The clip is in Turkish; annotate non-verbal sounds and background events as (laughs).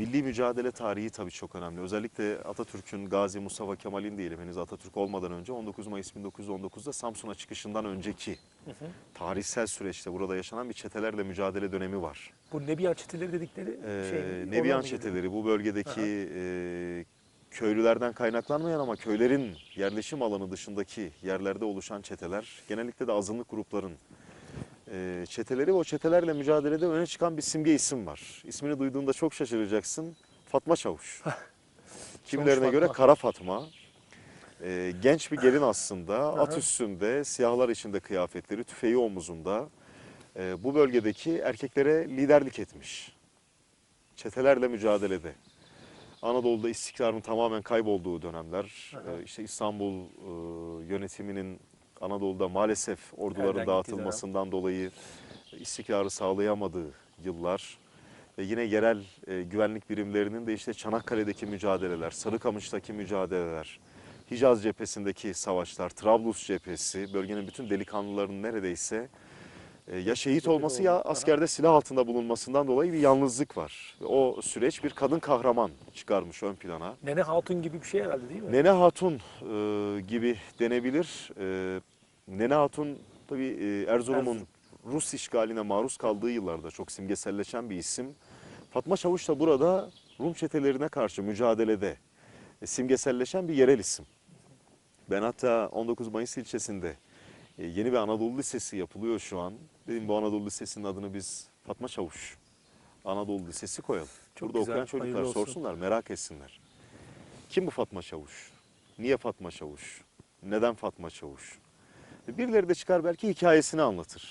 milli mücadele tarihi tabii çok önemli. Özellikle Atatürk'ün, Gazi Mustafa Kemal'in diyelim henüz Atatürk olmadan önce 19 Mayıs 1919'da Samsun'a çıkışından önceki tarihsel süreçte burada yaşanan bir çetelerle mücadele dönemi var. Bu Nebiyan çeteleri dedikleri Ee, şey. oradan Nebiyan çeteleri bu bölgedeki e, köylülerden kaynaklanmayan ama köylerin yerleşim alanı dışındaki yerlerde oluşan çeteler genellikle de azınlık grupların e, çeteleri ve o çetelerle mücadelede öne çıkan bir simge isim var. İsmini duyduğunda çok şaşıracaksın. Fatma Çavuş. (laughs) Kimilerine Fatma. göre Kara Fatma. E, genç bir gelin aslında. At üstünde, siyahlar içinde kıyafetleri, tüfeği omuzunda. E, bu bölgedeki erkeklere liderlik etmiş. Çetelerle mücadelede. Anadolu'da istikrarın tamamen kaybolduğu dönemler, e, işte İstanbul e, yönetiminin Anadolu'da maalesef Elden orduların gittiği dağıtılmasından dolayı istikrarı sağlayamadığı yıllar ve yine yerel e, güvenlik birimlerinin de işte Çanakkale'deki mücadeleler, Sarıkamış'taki mücadeleler, Hicaz cephesindeki savaşlar, Trablus cephesi, bölgenin bütün delikanlılarının neredeyse e, ya şehit olması ya askerde silah altında bulunmasından dolayı bir yalnızlık var. Ve o süreç bir kadın kahraman çıkarmış ön plana. Nene Hatun gibi bir şey herhalde değil mi? Nene Hatun e, gibi denebilir. E, Nene Hatun tabii e, Erzurum'un Erzurum. Rus işgaline maruz kaldığı yıllarda çok simgeselleşen bir isim. Fatma Çavuş da burada Rum çetelerine karşı mücadelede e, simgeselleşen bir yerel isim. Ben hatta 19 Mayıs ilçesinde e, yeni bir Anadolu Lisesi yapılıyor şu an. Dedim bu Anadolu Lisesi'nin adını biz Fatma Çavuş Anadolu Lisesi koyalım. Çok Burada güzel, okuyan çocuklar sorsunlar, merak etsinler. Kim bu Fatma Çavuş? Niye Fatma Çavuş? Neden Fatma Çavuş? Birileri de çıkar belki hikayesini anlatır.